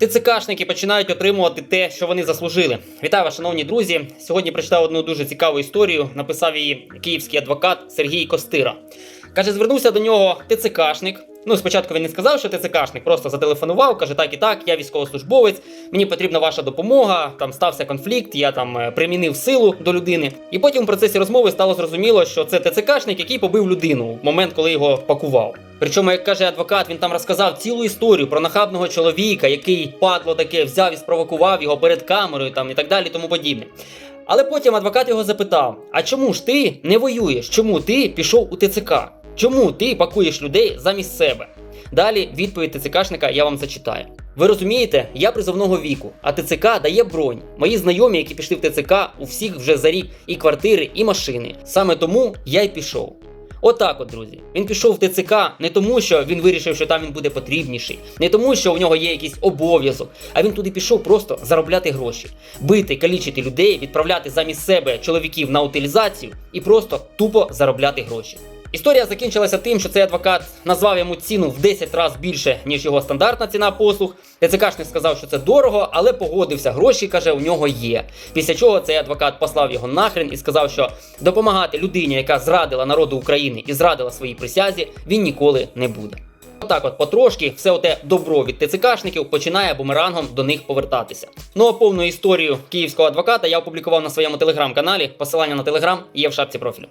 ТЦКшники починають отримувати те, що вони заслужили. Вітаю вас, шановні друзі. Сьогодні прочитав одну дуже цікаву історію. Написав її київський адвокат Сергій Костира. Каже, звернувся до нього ТЦКшник. Ну, спочатку він не сказав, що ТЦКшник, просто зателефонував, каже, так і так, я військовослужбовець, мені потрібна ваша допомога. Там стався конфлікт, я там е, примінив силу до людини. І потім в процесі розмови стало зрозуміло, що це ТЦКшник, який побив людину в момент, коли його пакував. Причому, як каже адвокат, він там розказав цілу історію про нахабного чоловіка, який падло таке взяв і спровокував його перед камерою, там і так далі, тому подібне. Але потім адвокат його запитав: а чому ж ти не воюєш? Чому ти пішов у ТЦК? Чому ти пакуєш людей замість себе? Далі відповідь ТЦКшника я вам зачитаю. Ви розумієте, я призовного віку, а ТЦК дає бронь. Мої знайомі, які пішли в ТЦК, у всіх вже за рік і квартири, і машини. Саме тому я й пішов. Отак, от, друзі. Він пішов в ТЦК не тому, що він вирішив, що там він буде потрібніший, не тому, що у нього є якийсь обов'язок, а він туди пішов просто заробляти гроші, бити, калічити людей, відправляти замість себе чоловіків на утилізацію і просто тупо заробляти гроші. Історія закінчилася тим, що цей адвокат назвав йому ціну в 10 разів більше, ніж його стандартна ціна послуг. ТЦКшник сказав, що це дорого, але погодився. Гроші каже, у нього є. Після чого цей адвокат послав його нахрен і сказав, що допомагати людині, яка зрадила народу України і зрадила своїй присязі, він ніколи не буде. Отак, от потрошки, все оте добро від ТЦКшників починає бумерангом до них повертатися. Ну а повну історію київського адвоката я опублікував на своєму телеграм-каналі. Посилання на телеграм є в шапці профілю.